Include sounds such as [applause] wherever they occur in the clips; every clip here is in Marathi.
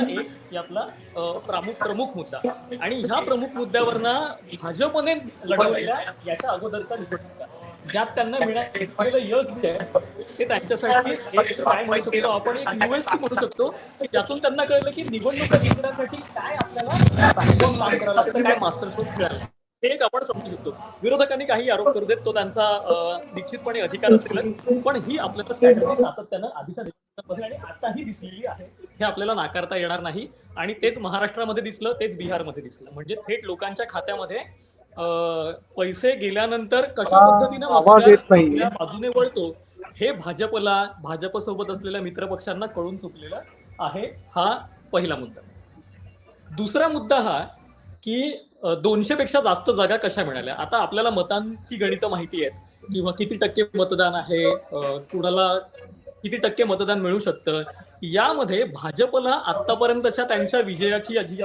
एक यातला प्रमुख प्रमुख मुद्दा. आणि ह्या प्रमुख मुद्द्यावरनं भाजपने लढवलेल्या याच्या अगोदरचा निवडणुका. ज्यात त्यांना मिळालेलं यश जे ते त्यांच्यासाठी काय म्हणू शकतो आपण एक युएसपी म्हणू शकतो. त्यातून त्यांना कळलं की निवडणुका जिंकण्यासाठी काय आपल्याला काम करावं लागतं काय मास्टर स्ट्रोक खेळायला हे एक आपण समजू शकतो. विरोधकांनी काही आरोप करू देत तो त्यांचा निश्चितपणे अधिकार असेलच. पण ही आपल्याला सातत्यानं आधीच्या आणि आताही दिसलेली आहे. हे आपल्याला नाकारता येणार नाही. आणि तेच महाराष्ट्रामध्ये दिसलं तेच बिहारमध्ये दिसलं. म्हणजे थेट लोकांच्या खात्यामध्ये अ, पैसे गेल्यानंतर कशा पद्धतीनं बाजूने वळतो हे भाजपला भाजप सोबत असलेल्या मित्रपक्षांना कळून चुकलेलं आहे हा पहिला मुद्दा. दुसरा मुद्दा हा की दोनशे पेक्षा जास्त जागा कशा मिळाल्या? आता आपल्याला मतांची गणितं माहिती आहेत. किंवा किती टक्के मतदान आहे कुणाला किती टक्के मतदान मिळू शकतं? यामध्ये भाजपला आतापर्यंतच्या त्यांच्या विजयाची जी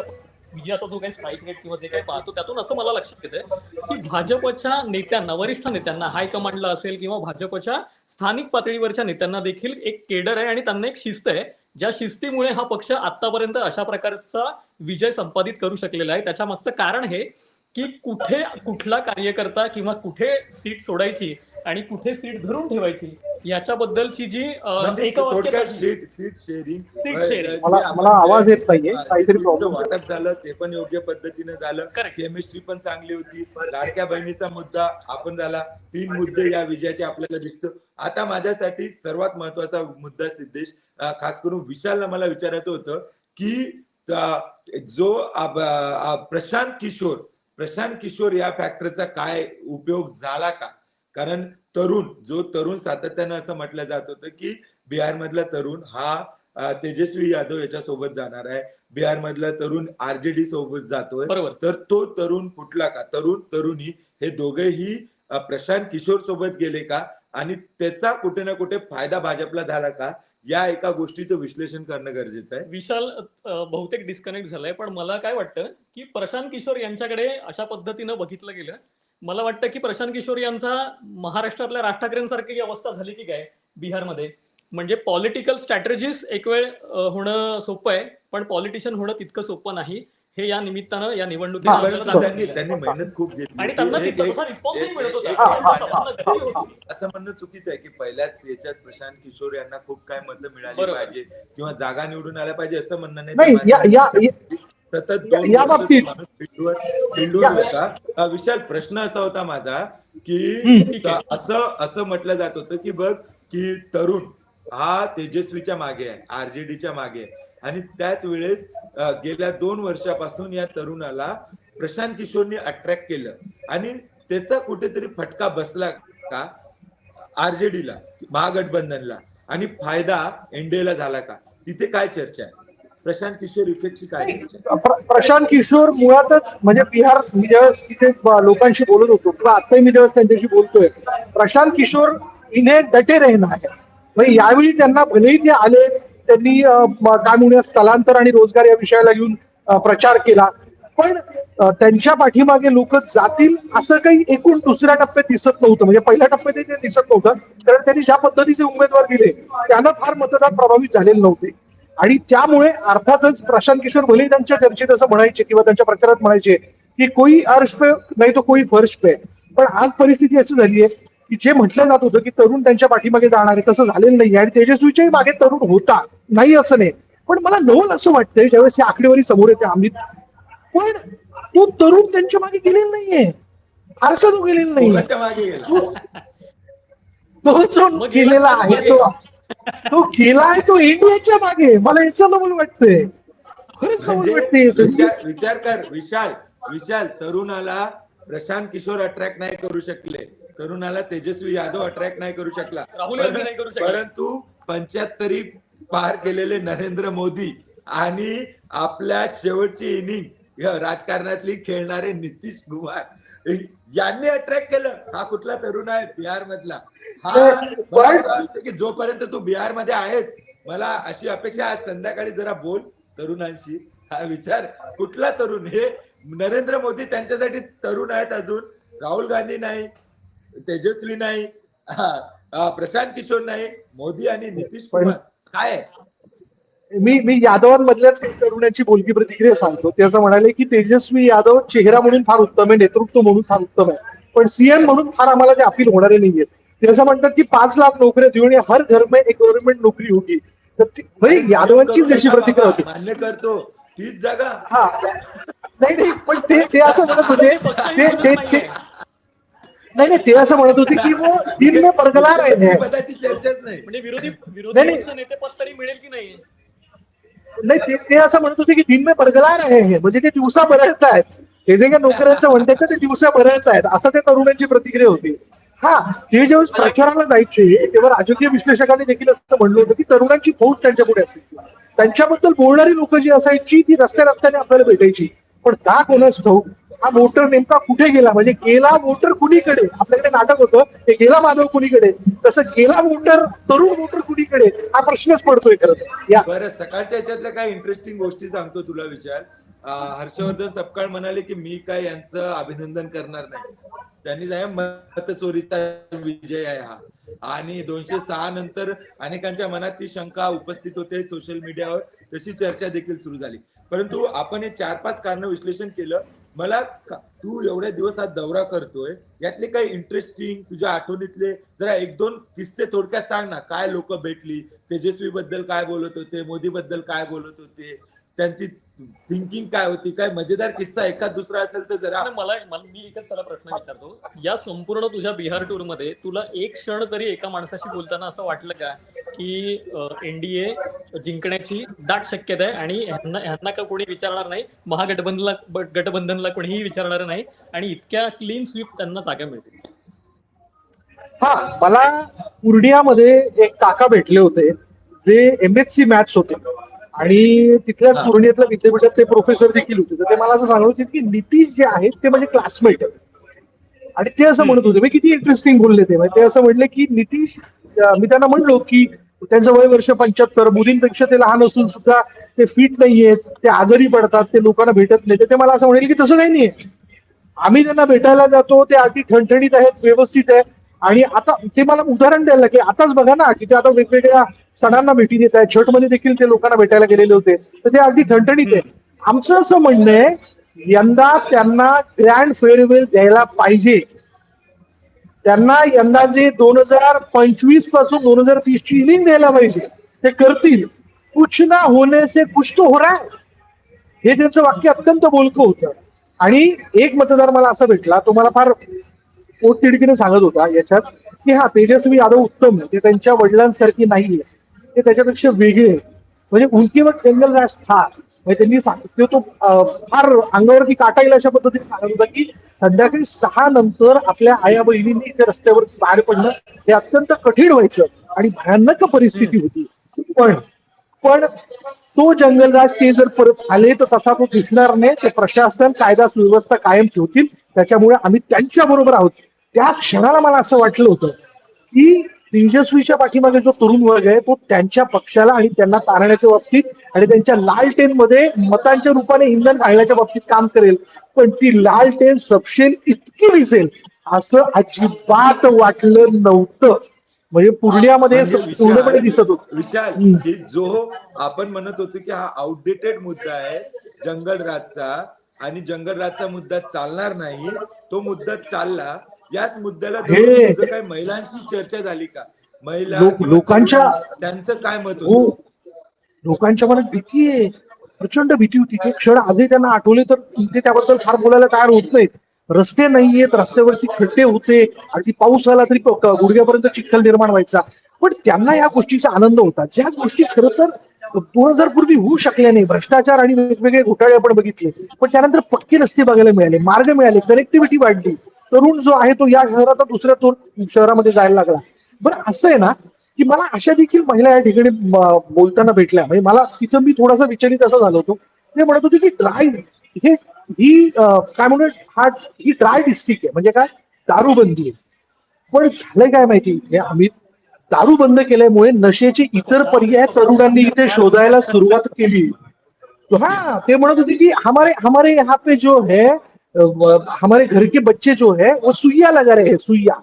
विजयाचा जो काही स्ट्राईक रेट किंवा जे काही पाहतो त्यातून असं मला लक्षात येतं की भाजपच्या नेत्यांना वरिष्ठ नेत्यांना हायकमांडला असेल किंवा भाजपच्या स्थानिक पातळीवरच्या नेत्यांना देखील एक केडर आहे आणि त्यांना एक शिस्त आहे ज्या शिस्तीमुळे हा पक्ष आतापर्यंत अशा प्रकारचा विजय संपादित करू शकलेला आहे. त्याच्या मागचं कारण हे की कुठे कुठला कार्यकर्ता किंवा कुठे सीट सोडायची आणि कुठे सीट धरून ठेवायची याच्याबद्दलची जी. Seat seat sharing. मला मला आवाज येत नाहीये. काहीतरी प्रॉब्लेम वाटप झालं ते पण योग्य पद्धतीने झालं. केमिस्ट्री पण चांगली होती. लाडक्या बहिणीचा मुद्दा आपण झाला. तीन मुद्दे या विजयाचे आपल्याला दिसतो. आता माझ्यासाठी सर्वात महत्त्वाचा मुद्दा सिद्धेश खास करून विशालला मला विचारायचं होतं की जो प्रशांत किशोर प्रशांत किशोर या फॅक्टरचा काय उपयोग झाला का? कारण तरुण जो तरुण सातत्यानं असं म्हटलं जात होतं की बिहार मधला तरुण हा तेजस्वी यादव याच्या सोबत जाणार आहे. बिहार मधला तरुण आरजेडी सोबत जातोय. तर तो तरुण फुटला का? तरुण तरुणी हे दोघेही प्रशांत किशोर सोबत गेले का? आणि त्याचा कुठे ना कुठे फायदा भाजपला झाला का या एका गोष्टीचं विश्लेषण करणं गरजेचं आहे. विशाल बहुतेक डिस्कनेक्ट झालाय पण मला काय वाटतं की प्रशांत किशोर यांच्याकडे अशा पद्धतीनं बघितलं गेलं मला वाटतं की प्रशांत किशोर यांचा महाराष्ट्रातल्या राज ठाकरेंसारखी अवस्था झाली की काय बिहारमध्ये म्हणजे पॉलिटिकल स्ट्रॅटेजीस एक वेळ होणं सोपं आहे पण पॉलिटिशियन होणं तितकं सोपं नाही. हे या निमित्तानं या निवडणुकीत आपल्याला परंतु दाखवून त्यांनी मेहनत खूप घेतली आणि त्यांना एक- तितका एक- तसा रिस्पॉन्सही मिळत होता एक- त्यांच्या सभांना गर्दी होती. असं म्हणणं चुकीचं आहे की पहिल्याच याच्यात प्रशांत किशोर यांना खूप काय मतं मिळाली बरोबर. पाहिजे किंवा जागा निवडून आल्या पाहिजे असं म्हणणं नाही या या सतत या- दोन या वर्ष बाबतीत- माणूस फील्डवर फील्डवर या- होता अं, विशाल प्रश्न असा होता माझा की हम्म. ठीक आहे. त- असं असं म्हटलं जात होतं की बघ की तरुण हा तेजस्वीच्या मागे आहे आरजेडीच्या मागे आहे आणि त्याच वेळेस गेल्या दोन वर्षापासून या तरुणाला प्रशांत किशोरने अट्रॅक्ट केलं. आणि त्याचा कुठेतरी फटका बसला का? आरजेडीला महागठबंधनला. आणि फायदा एनडीएला झाला का? तिथे काय चर्चा आहे? प्रशांत किशोर इफेक्टची काय प्रशांत किशोर मुळातच म्हणजे बिहार मी ज्यावेळेस तिथे लोकांशी बोलत होतो किंवा आताही मी ज्यावेळेस त्यांच्याशी बोलतोय प्रशांत किशोर इने डटे रहना आहे म्हणजे यावेळी त्यांना भलेही ते आले त्यांनी काय म्हणूया स्थलांतर आणि रोजगार या विषयाला घेऊन प्रचार केला. पण त्यांच्या पाठीमागे लोक जातील असं काही एकूण दुसऱ्या टप्प्यात दिसत नव्हतं. म्हणजे पहिल्या टप्प्यात ते दिसत नव्हतं. कारण त्यांनी ज्या पद्धतीचे उमेदवार दिले त्यांना फार मतदान प्रभावित झालेले नव्हते. आणि त्यामुळे अर्थातच प्रशांत किशोर भले त्यांच्या चर्चेत असं म्हणायचे किंवा त्यांच्या प्रचारात म्हणायचे की कोई अर्श पे नाही तो कोई फर्श पे. पण आज परिस्थिती अशी झाली आहे की जे म्हटलं जात होतं की तरुण त्यांच्या पाठीमागे जाणार आहे तसं झालेलं नाही आणि तेजस्वीच्याही मागे तरुण होता नाही असं नाही. पण मला नवल असं वाटतंय ज्यावेळेस ही आकडेवारी समोर येते आम्ही पण तो तरुण त्यांच्या मागे गेलेला नाहीये. फारसा तो गेलेला नाही तो जो गेलेला गेला आहे तो तो गेला आहे तो इंडियाच्या मागे. मला याचं नवल वाटतंय. खरंच नवल म्हणजे वाटतंय विचार विचार कर विशाल विशाल तरुणाला प्रशांत किशोर अट्रॅक्ट नाही करू शकले. तरुणाला तेजस्वी यादव अट्रॅक्ट नाही करू शकला. राहुल गांधी नाही करू शकले. परंतु पंच्याहत्तरी पार केलेले नरेंद्र मोदी आणि आपल्या शेवटची इनिंग राजकारणातली खेळणारे नितीश कुमार यांनी अट्रॅक्ट केलं. हा कुठला तरुण आहे? बिहार मधला. हा की जोपर्यंत तू बिहारमध्ये आहेस मला अशी अपेक्षा आहे, आज संध्याकाळी जरा बोल तरुणांशी. हा विचार. कुठला तरुण? हे नरेंद्र मोदी त्यांच्यासाठी तरुण आहेत अजून. राहुल गांधी नाही. तेजस्वी नाही हा, हा, प्रशांत किशोर नाही मोदी आणि नितीश कुमार. काय? मी मी यादवांमधल्याच काही तरुणांची बोलकी प्रतिक्रिया सांगतो. ते असं म्हणाले की तेजस्वी यादव चेहरा म्हणून फार उत्तम आहे नेतृत्व म्हणून फार उत्तम आहे. पण सीएम म्हणून फार आम्हाला ते अपील होणारे नाहीये. ते असं म्हणतात की पाच लाख नोकऱ्या देऊन या हर घर में एक गव्हर्नमेंट नोकरी होगी तर ती- म्हणजे यादवांचीच त्याची प्रतिक्रिया होती? मान्य करतो. तीच जागा. हा. नाही नाही पण ते ते असं म्हणत होते [laughs] ते नाही नाही ते असं म्हणत होते की वो दिन में बरगला रहे हैं. पदाची चर्चाच नाही. म्हणजे विरोधी विरोधी नाही, नाही. पक्ष नेतेपद तरी मिळेल की नाही? नाही ते ते असं म्हणत होते की दिन में बरगला रहे हैं. म्हणजे ते दिवसा बरळत आहेत. हे जे काही नोकऱ्यांचं म्हणतात ते दिवसा बरळत आहेत. असं त्या तरुणांची प्रतिक्रिया होती. हा ते जेव्हा प्रचाराला जायचे तेव्हा राजकीय विश्लेषकांनी देखील असं म्हणलं होतं की तरुणांची फौज त्यांच्या पुढे असायची. त्यांच्याबद्दल बोलणारी लोक जी असायची ती रस्त्या रस्त्याने आपल्याला भेटायची. पण का कोणाच ठाऊक हा वोटर नेमका कुठे गेला? म्हणजे गेला वोटर कुणीकडे? आपल्याकडे नाटक होतं. हे गेला माधव कुणीकडे? तसं गेला वोटर तरुण वोटर कुणीकडे? हा प्रश्नच पडतोय खरं या. बरं सकाळच्या याच्यातल्या काही इंटरेस्टिंग गोष्टी सांगतो तुला विचार हर्षवर्धन सपकाळ म्हणाले की मी काय यांचं अभिनंदन करणार नाही. त्यांनी जाय मत चोरीचा विजय आहे हा. आणि दोनशे सहा नंतर अनेकांच्या मनात ती शंका उपस्थित होते सोशल मीडियावर तशी चर्चा देखील सुरू झाली. परंतु आपण हे चार पाच कारण विश्लेषण केलं. मला तू एवढ्या दिवस हा दौरा करतोय यातले काही इंटरेस्टिंग तुझ्या आठवणीतले जरा एक दोन किस्से थोडक्यात सांग ना. काय लोक भेटली तेजस्वी बद्दल काय बोलत होते मोदी बद्दल काय बोलत होते त्यांची थिंकिंग काय होती काय मजेदार किस्सा एखाद दुसरा असेल तर जरा मला मी एकच त्याला प्रश्न विचारतो. या संपूर्ण तुझ्या बिहार टूरमध्ये तुला एक क्षण तरी एका माणसाशी बोलताना असं वाटलं का? की एनडीए जिंकण्याची दाट शक्यता आहे आणि ह्यांना का कोणी विचारणार नाही? महागठबंधनला गठबंधनला कोणीही विचारणार नाही आणि इतक्या क्लीन स्वीप त्यांना जागा मिळतील हा मला पूर्णियामध्ये एक काका भेटले होते जे एम एस सी मॅथ्स होते. आणि तिथल्या. पूर्णियातल्या विद्यापीठात ते प्रोफेसर देखील होते. तर ते मला असं सांगत होते की नितीश जे आहेत ते माझे क्लासमेट आहेत. आणि ते असं म्हणत होते किती इंटरेस्टिंग बोलले ते. म्हणजे ते असं म्हणले की नितीश मी त्यांना म्हणलो की त्यांचं वय वर्ष पंच्याहत्तर मोदींपेक्षा ते लहान असून सुद्धा ते फिट नाहीयेत ते आजारी पडतात ते लोकांना भेटत नाही तर ते मला असं म्हणेल की तसं काही नाहीये. आम्ही त्यांना भेटायला जातो ते अगदी ठणठणीत आहेत व्यवस्थित आहे. आणि आता ते मला उदाहरण द्यायला की आताच बघा ना की ते आता वेगवेगळ्या सणांना भेटी देत आहेत. छठमध्ये देखील ते लोकांना भेटायला गेलेले होते. तर ते अगदी ठणठणीत आहे. आमचं असं म्हणणं आहे यंदा त्यांना ग्रँड फेअरवेल द्यायला पाहिजे. त्यांना यंदा जे दोन हजार पंचवीसपासून दोन हजार तीस ची इनिंग द्यायला पाहिजे. ते करतील. कुछ ना होने से कुछ तो हो रहा हे त्यांचं वाक्य अत्यंत बोलकं होतं. आणि एक मतदार मला असा भेटला तो मला फार पोटतिडकीने सांगत होता याच्यात की हा तेजस्वी यादव उत्तम आहे. ते त्यांच्या वडिलांसारखी नाहीये. ते त्याच्यापेक्षा वेगळे आहे. म्हणजे उंचीवर जंगल राज ठार. म्हणजे त्यांनी सांगितलं तो फार अंगावरती काटा येईल अशा पद्धतीने सांगत होता की संध्याकाळी सहा नंतर आपल्या आया बहिणींनी इथे रस्त्यावर बाहेर पडणं हे अत्यंत कठीण व्हायचं आणि भयानक परिस्थिती होती. पण पण तो जंगलराज ते जर परत आले तर तसा तो दिसणार नाही. ते प्रशासन कायदा सुव्यवस्था कायम ठेवतील. त्याच्यामुळे आम्ही त्यांच्या बरोबर आहोत. त्या क्षणाला मला असं वाटलं होतं की तेजस्वीच्या पाठीमागे जो तरुण वर्ग आहे तो त्यांच्या पक्षाला आणि त्यांना तारण्याच्या बाबतीत आणि त्यांच्या लाल टेन मध्ये मतांच्या रूपाने इंधन घालण्याच्या बाबतीत काम करेल. पण ती लाल टेन सपशेल इतकी दिसेल असं अजिबात वाटलं नव्हतं. म्हणजे पूर्णियामध्ये म्हणजे पूर्णपणे दिसत होतं. की जो आपण म्हणत होतो की हा आउटडेटेड मुद्दा आहे जंगलराजचा आणि जंगलराजचा मुद्दा चालणार नाही तो मुद्दा चालला. याच मुद्द्याला काय महिलांशी चर्चा झाली का? महिला लोकांच्या- त्यांचं काय मत हो. लोकांच्या मनात भीती आहे. प्रचंड भीती होती. ते क्षण आजही त्यांना आठवले तर ते त्याबद्दल फार बोलायला तयार होत नाहीत. रस्ते नाहीयेत रस्त्यावरती खड्डे होते अगदी पाऊस आला तरी गुडघ्यापर्यंत चिखल निर्माण व्हायचा. पण त्यांना या गोष्टीचा आनंद होता. ज्या गोष्टी खरं तर दोन हजार पूर्वी होऊ शकल्या नाही. भ्रष्टाचार आणि वेगवेगळे घोटाळे आपण बघितले. पण त्यानंतर पक्के रस्ते बघायला मिळाले मार्ग मिळाले कनेक्टिव्हिटी वाढली. तरुण जो आहे तो या शहरात दुसऱ्या तो शहरामध्ये जायला लागला. बरं असं आहे ना की मला अशा देखील महिला या ठिकाणी बोलताना भेटल्या. म्हणजे मला तिथं मी थोडासा विचलित असा झालो होतो. ते म्हणत होते की ड्राय हे ही काय म्हणून हा ही ड्राय डिस्ट्रिक्ट आहे. म्हणजे काय? दारूबंदी आहे. पण झालंय काय माहिती? इथे आम्ही दारू बंद केल्यामुळे नशेचे इतर पर्याय तरुणांनी इथे शोधायला सुरुवात केली. हा ते म्हणत होते की हमारे हमारे यहाँ पे जो है हमारे घर के बच्चे जो है वो सुइया लगा रहे हैं सुइया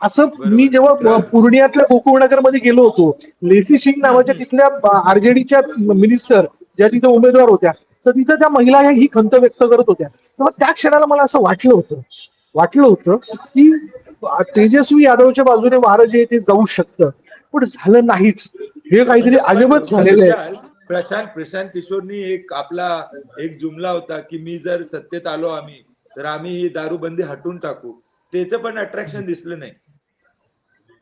असं. मी जेव्हा. पूर्णियातल्या गोकुळनगरमध्ये गेलो होतो लेसी सिंग नावाच्या तिथल्या आरजेडीच्या मिनिस्टर ज्या तिथे उमेदवार होत्या तर तिथं त्या महिला ह्या ही खंत व्यक्त करत होत्या तेव्हा त्या क्षणाला मला असं वाटलं होतं वाटलं होतं की तेजस्वी यादवच्या बाजूने वारं जे आहे ते जाऊ शकतं पण झालं नाहीच हे काहीतरी अजबच झालेलं आहे प्रशांत प्रशांत किशोरनी एक आपला एक जुमला होता की मी जर सत्तेत आलो आम्ही तर आम्ही ही दारूबंदी हटून टाकू. त्याचं पण अट्रॅक्शन दिसलं नाही.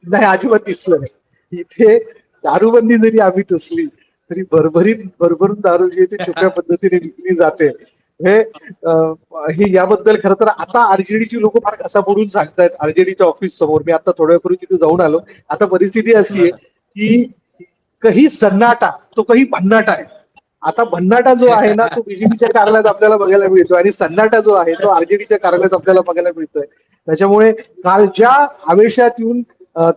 नाही अजिबात दिसलं नाही. इथे दारूबंदी जरी आम्ही असली तरी भरभरीत भरभरून दारू जी ती छोट्या [laughs] पद्धतीने विकली जाते. हे हे याबद्दल खरं तर आता आरजेडीची लोक फार कसा बोलून सांगतायत. आरजेडीच्या ऑफिस समोर. मी आता थोड्या वेळपूर्वी तिथे जाऊन आलो. आता परिस्थिती अशी आहे की कही सन्नाटा तो कही भन्नाटा आहे. आता भन्नाटा जो आहे ना तो बीजेपीच्या कार्यालयात आपल्याला बघायला मिळतो आणि सन्नाटा जो आहे तो आरजेडीच्या कार्यालयात आपल्याला बघायला मिळतोय. त्याच्यामुळे काल ज्या आवेशात येऊन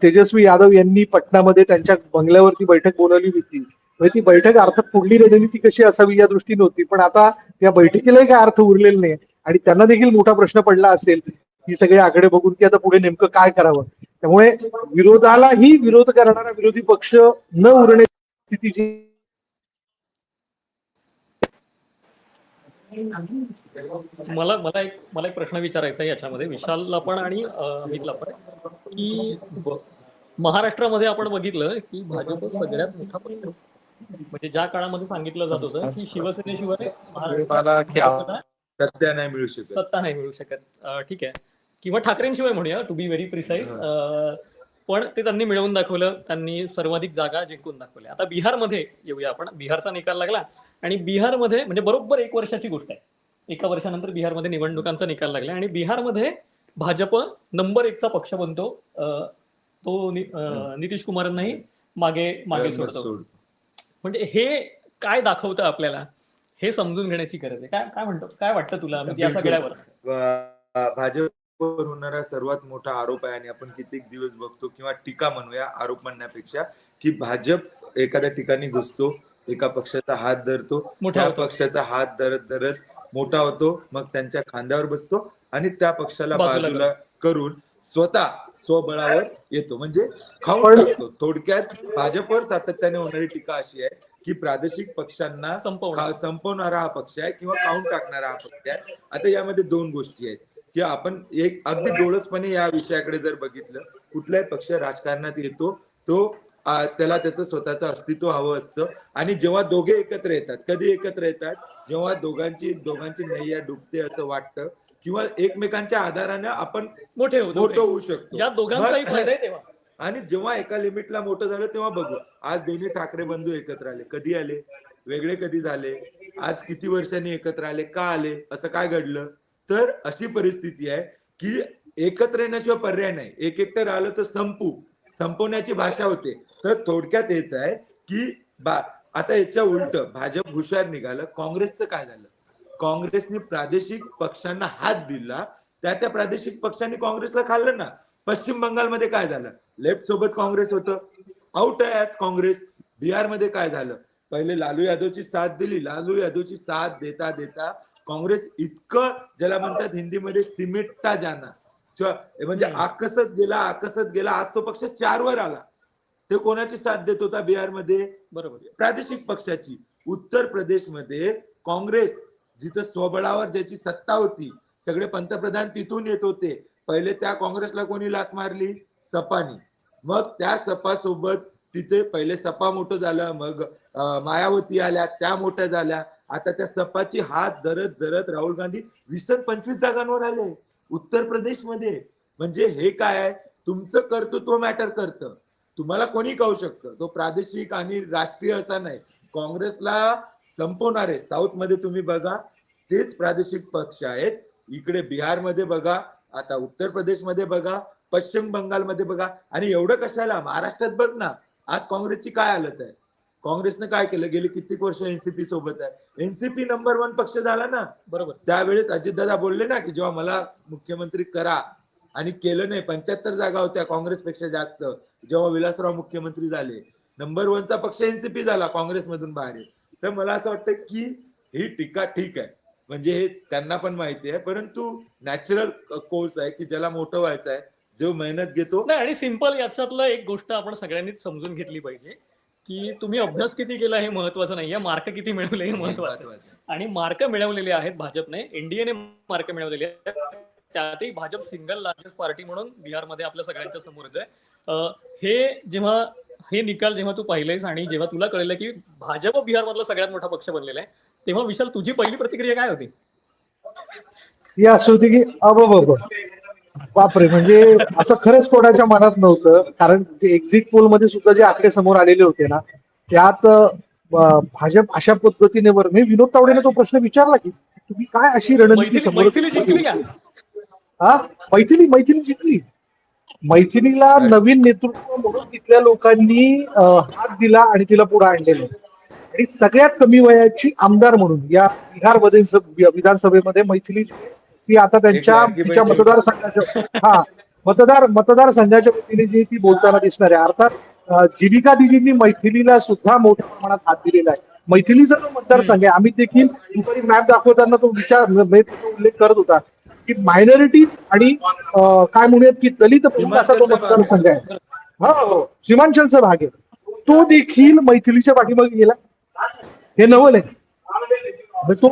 तेजस्वी यादव यांनी पटनामध्ये त्यांच्या बंगल्यावरती बैठक बोलवली होती म्हणजे ती बैठक अर्थात पुढली रणनीती कशी असावी या दृष्टीने होती पण आता त्या बैठकीलाही काय अर्थ उरलेला नाही. आणि त्यांना देखील मोठा प्रश्न पडला असेल ही सगळे आकडे बघून की आता पुढे नेमकं काय करावं. त्यामुळे विरोधालाही विरोध करणारा विरोधी पक्ष न उरण्याची स्थिती जी मला मला एक मला एक प्रश्न विचारायचा आहे याच्यामध्ये. विशालला पण आणि अमितला पण की महाराष्ट्रामध्ये आपण बघितलं की भाजप सगळ्यात मोठा पक्ष. म्हणजे ज्या काळामध्ये सांगितलं जात होतं की शिवसेनेशिवाय महाराष्ट्रात सत्या नाही. मिळू शकत. सत्ता नाही मिळू शकत. ठीक आहे. किंवा ठाकरेंशिवाय म्हणूया टू बी व्हेरी प्रिसाईज पण ते त्यांनी मिळवून दाखवलं त्यांनी सर्वाधिक जागा जिंकून दाखवल्या. आता बिहारमध्ये येऊया आपण. बिहारचा निकाल लागला आणि बिहारमध्ये म्हणजे बरोबर एक वर्षाची गोष्ट आहे. एका वर्षानंतर बिहारमध्ये निवडणुकांचा निकाल लागला आणि बिहारमध्ये भाजप नंबर एकचा पक्ष बनतो. तो नितीश कुमारांनाही मागे मागे सोडतो. सोड. म्हणजे हे काय दाखवतं आपल्याला हे समजून घेण्याची गरज आहे. काय काय म्हणतो? काय वाटतं तुला? अमित, या. सगळ्यावर? भाजपवर होणारा सर्वात मोठा आरोप आहे आणि आपण कित्येक दिवस बघतो किंवा टीका म्हणूया आरोप म्हणण्यापेक्षा की भाजप एखाद्या ठिकाणी घुसतो एका पक्षाचा हात धरतो मोठा त्या होतो. पक्षाचा हात धरत धरत मोठा होतो मग त्यांच्या खांद्यावर बसतो आणि त्या पक्षाला बाजूला करून स्वतः स्वबळावर येतो. म्हणजे खाऊन टाकतो. थोडक्यात भाजपवर सातत्याने होणारी टीका अशी आहे की प्रादेशिक पक्षांना संपवणारा. हा पक्ष आहे किंवा काउंट टाकणारा हा पक्ष आहे. आता यामध्ये दोन गोष्टी आहेत. की आपण एक अगदी डोळसपणे या विषयाकडे जर बघितलं कुठलाही पक्ष राजकारणात येतो तो त्याला त्याचं स्वतःचं अस्तित्व हवं असतं. आणि जेव्हा दोघे एकत्र येतात कधी एकत्र येतात जेव्हा दोघांची दोघांची नैया डुबते असं वाटतं किंवा एकमेकांच्या आधाराने आपण मोठे मोठं होऊ. शकतो. तेव्हा. [laughs] आणि जेव्हा एका लिमिटला मोठं झालं तेव्हा बघू. आज दोन्ही ठाकरे बंधू एकत्र आले. कधी आले? वेगळे कधी झाले? आज किती वर्षांनी एकत्र आले? का आले? असं काय घडलं? तर अशी परिस्थिती आहे की एकत्र येण्याशिवाय पर्याय नाही. एक एकटं राहिलं तर संपू संपवण्याची भाषा होते. तर थोडक्यात हेच आहे की बा आता याच्या उलट भाजप हुशार निघालं काँग्रेसचं काय झालं? काँग्रेसने प्रादेशिक पक्षांना हात दिला त्या त्या प्रादेशिक पक्षांनी काँग्रेसला खाल्लं ना. पश्चिम बंगालमध्ये काय झालं? लेफ्ट सोबत काँग्रेस होतं. आउट आहे आज काँग्रेस. बिहारमध्ये काय झालं? पहिले लालू यादवची साथ दिली. लालू यादवची साथ देता देता काँग्रेस इतकं ज्याला म्हणतात हिंदीमध्ये सिमेटता जाना. म्हणजे. आकसत गेला आकसत गेला आज तो पक्ष चार वर आला. ते कोणाची साथ देत होता बिहारमध्ये? बरोबर. प्रादेशिक पक्षाची. उत्तर प्रदेशमध्ये काँग्रेस जिथं स्वबळावर ज्याची सत्ता होती सगळे पंतप्रधान तिथून येत होते. पहिले त्या काँग्रेसला कोणी लात मारली? सपानी. मग त्या सपा सोबत तिथे पहिले सपा मोठं झालं मग मायावती आल्या त्या मोठ्या झाल्या. आता त्या सपाची हात धरत धरत राहुल गांधी वीस पंचवीस जागांवर आले उत्तर प्रदेशमध्ये. म्हणजे हे काय आहे? तुमचं कर्तृत्व मॅटर करतं. तुम्हाला कोणी कहू शकतं? तो प्रादेशिक आणि राष्ट्रीय असा नाही. काँग्रेसला संपवणारे साऊथमध्ये तुम्ही बघा तेच प्रादेशिक पक्ष आहेत. इकडे बिहारमध्ये बघा आता उत्तर प्रदेशमध्ये बघा पश्चिम बंगालमध्ये बघा. आणि एवढं कशाला? महाराष्ट्रात बघ ना. आज काँग्रेसची काय हालत आहे? काँग्रेसनं काय केलं? गेली कित्येक वर्ष एनसीपी सोबत आहे. एनसीपी नंबर वन पक्ष झाला ना? बरोबर. त्यावेळेस अजितदादा बोलले ना की जेव्हा मला मुख्यमंत्री करा आणि केलं नाही पंच्याहत्तर जागा होत्या काँग्रेसपेक्षा जास्त जेव्हा विलासराव मुख्यमंत्री झाले. नंबर वनचा पक्ष एनसीपी झाला काँग्रेसमधून बाहेर. तर मला असं वाटतं की ही टीका ठीक आहे. म्हणजे हे त्यांना पण माहिती आहे. परंतु नॅचरल कोर्स आहे की ज्याला मोठं व्हायचं आहे. जो मेहनत घेतो. नाही आणि सिंपल याच्यातलं एक गोष्ट आपण सगळ्यांनीच समजून घेतली पाहिजे की तुम्ही अभ्यास किती केला हे महत्वाचं नाहीये मार्क किती मिळवले हे महत्वाचं आहे. आणि मार्क मिळवलेले आहेत भाजपने एनडीएने मार्क मिळवलेले आहेत त्यातही भाजप सिंगल लार्जेस्ट पार्टी म्हणून बिहारमध्ये आपल्या सगळ्यांच्या समोरच आहे अं, हे जेव्हा हे निकाल जेव्हा तू पाहिलेस आणि जेव्हा तुला कळलं की भाजप बिहारमधला सगळ्यात मोठा पक्ष बनलेला आहे तेव्हा विशाल तुझी पहिली प्रतिक्रिया काय होती? ही असं होती की अब बापरे म्हणजे असं खरंच कोणाच्या मनात नव्हतं. कारण जे एक्झिट पोलमध्ये सुद्धा जे आकडे समोर आलेले होते ना त्यात भाजप अशा पद्धतीने वर मी विनोद तावडेने तो प्रश्न विचारला की तुम्ही काय अशी रणनीती समोर हा? मैथिली मैथिली जिंकली. मैथिलीला नवीन नेतृत्व म्हणून तिथल्या लोकांनी हात दिला आणि तिला पुढे आणलेलं. आणि सगळ्यात कमी वयाची आमदार म्हणून या स- विधानसभेमध्ये मैथिली ती आता त्यांच्या तिच्या मतदारसंघाच्या हा मतदार मतदारसंघाच्या वतीने जी ती बोलताना दिसणार आहे. अर्थात जीविका दिदींनी मैथिलीला सुद्धा मोठ्या प्रमाणात हात दिलेला आहे. मैथिलीचा जो मतदारसंघ आहे आम्ही देखील दुपारी मॅप दाखवताना तो विचार उल्लेख करत होता की मायनॉरिटी आणि काय म्हणूयात की दलित असा तो. मतदारसंघ आहे. हो हो सीमांचलचा भाग आहे. तो देखील मैथिलीच्या पाठीमागे गेला. हे नवल आहे. तो